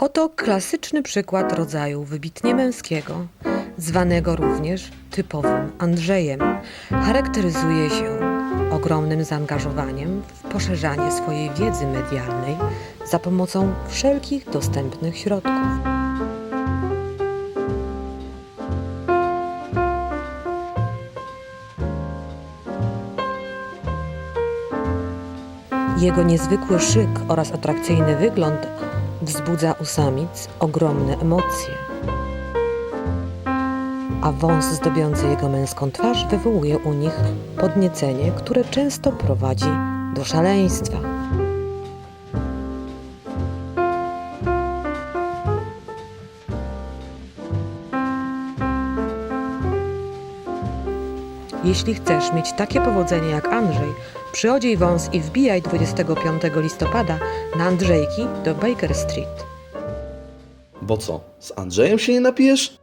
Oto klasyczny przykład rodzaju wybitnie męskiego, zwanego również typowym Andrzejem. Charakteryzuje się ogromnym zaangażowaniem w poszerzanie swojej wiedzy medialnej za pomocą wszelkich dostępnych środków. Jego niezwykły szyk oraz atrakcyjny wygląd wzbudza u samic ogromne emocje. A wąs zdobiący jego męską twarz wywołuje u nich podniecenie, które często prowadzi do szaleństwa. Jeśli chcesz mieć takie powodzenie jak Andrzej, przyodziej wąs i wbijaj 25 listopada na Andrzejki do Baker Street. Bo co, z Andrzejem się nie napijesz?